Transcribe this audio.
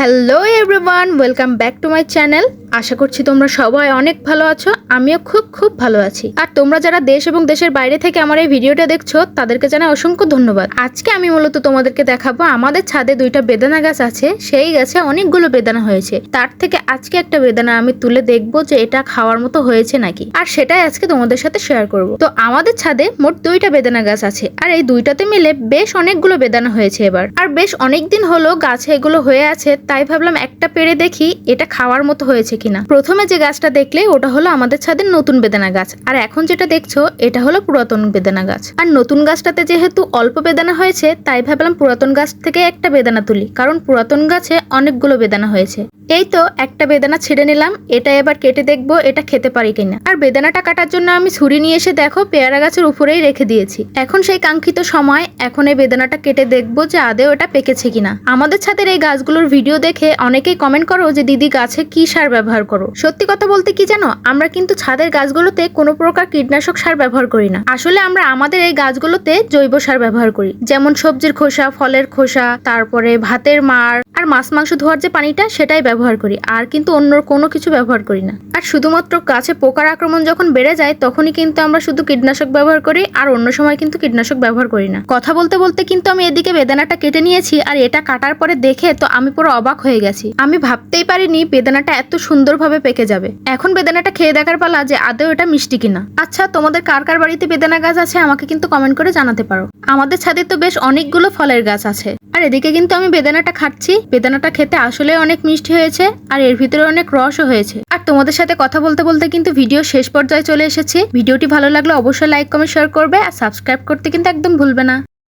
Hello everyone welcome back to my channel আশা করছি তোমরা সবাই অনেক ভালো আছো। আমিও খুব খুব ভালো আছি। আর তোমরা যারা দেশ এবং দেশের বাইরে থেকে আমার এই ভিডিওটা দেখছ, তাদেরকে জানাই অসংখ্য ধন্যবাদ। আজকে আমি মূলত তোমাদেরকে দেখাবো, আমাদের ছাদে দুইটা বেদানা গাছ আছে। সেই গাছে অনেকগুলো বেদানা হয়েছে। তার থেকে আজকে একটা বেদানা আমি তুলে দেখব যে এটা খাওয়ার মতো হয়েছে নাকি। আর সেটাই আজকে তোমাদের সাথে শেয়ার করব। তো আমাদের ছাদে মোট দুইটা বেদানা গাছ আছে। আর এই দুইটাতে মিলে বেশ অনেকগুলো বেদানা হয়েছে এবার। আর বেশ অনেক দিন হলো গাছে এগুলো হয়ে আছে তাই ভাবলাম একটা পেরে দেখি এটা খাওয়ার মতো হয়েছে কিনা। প্রথমে যে গাছটা দেখলে ওটা হলো আমাদের ছাদের নতুন বেদানা গাছ। আর এখন যেটা দেখছ, এটা হলো পুরাতন বেদানা গাছ। আর নতুন গাছটাতে যেহেতু অল্প বেদানা হয়েছে, তাই ভাবলাম পুরাতন গাছ থেকে একটা বেদানা তুলি, কারণ পুরাতন গাছে অনেকগুলো বেদানা হয়েছে। এই তো একটা বেদানা ছিঁড়ে নিলাম, এটা এবার কেটে দেখব এটা খেতে পারি কিনা। আর বেদানাটা কাটার জন্য আমি ছুরি নিয়ে এসে দেখো পেয়ারা গাছের উপরেই রেখে দিয়েছি। এখন সেই কাঙ্ক্ষিত সময়, এখন এই বেদানাটা কেটে দেখব যে আদেও এটা পেকেছে কিনা। আমাদের ছাদের এই গাছগুলোর ভিডিও দেখে অনেকেই কমেন্ট করো যে, দিদি, গাছে কি সার ব্যবহার করো? সত্যি কথা বলতে কি জানো? আমরা কিন্তু ছাদের গাছগুলোতে কোনো প্রকার কীটনাশক সার ব্যবহার করি না। আসলে আমরা আমাদের এই গাছগুলোতে জৈব সার ব্যবহার করি। যেমন সবজির খোসা, ফলের খোসা, তারপরে ভাতের মার আর মাছ, মাংস ধোয়ার যে পানিটা, সেটাই ব্যবহার করি। আর কিন্তু অন্য কোনো কিছু ব্যবহার করি না। আর শুধুমাত্র গাছে পোকার আক্রমণ যখন বেড়ে যায়, তখনই কিন্তু আমরা শুধু কীটনাশক ব্যবহার করি আর অন্য সময় কিন্তু কীটনাশক ব্যবহার করি না। কথা বলতে বলতে কিন্তু আমি এদিকে বেদানাটা কেটে নিয়েছি আর এটা কাটার পরে দেখে তো আমি পুরো অবাক হয়ে গেছি। আমি ভাবতেই পারিনি বেদানাটা এত সুন্দরভাবে পেকে যাবে। এখন বেদানাটা খেয়ে দেখার পালা যে আদৌ এটা মিষ্টি কিনা। আচ্ছা তোমাদের কার কার বাড়িতে বেদানা গাছ আছে আমাকে কিন্তু কমেন্ট করে জানাতে পারো। আমাদের ছাদে তো বেশ অনেকগুলো ফলের গাছ আছে। আর এদিকে কিন্তু আমি বেদানাটা খাচ্ছি। বেদানাটা খেতে আসলে অনেক মিষ্টি হয়েছে আর এর ভিতরে অনেক রসও হয়েছে। আর তোমাদের সাথে কথা বলতে বলতে কিন্তু ভিডিও শেষ পর্যায়ে চলে এসেছি। ভিডিওটি ভালো লাগলে অবশ্যই লাইক কমেন্ট শেয়ার করবে আর সাবস্ক্রাইব করতে কিন্তু একদম ভুলবে না।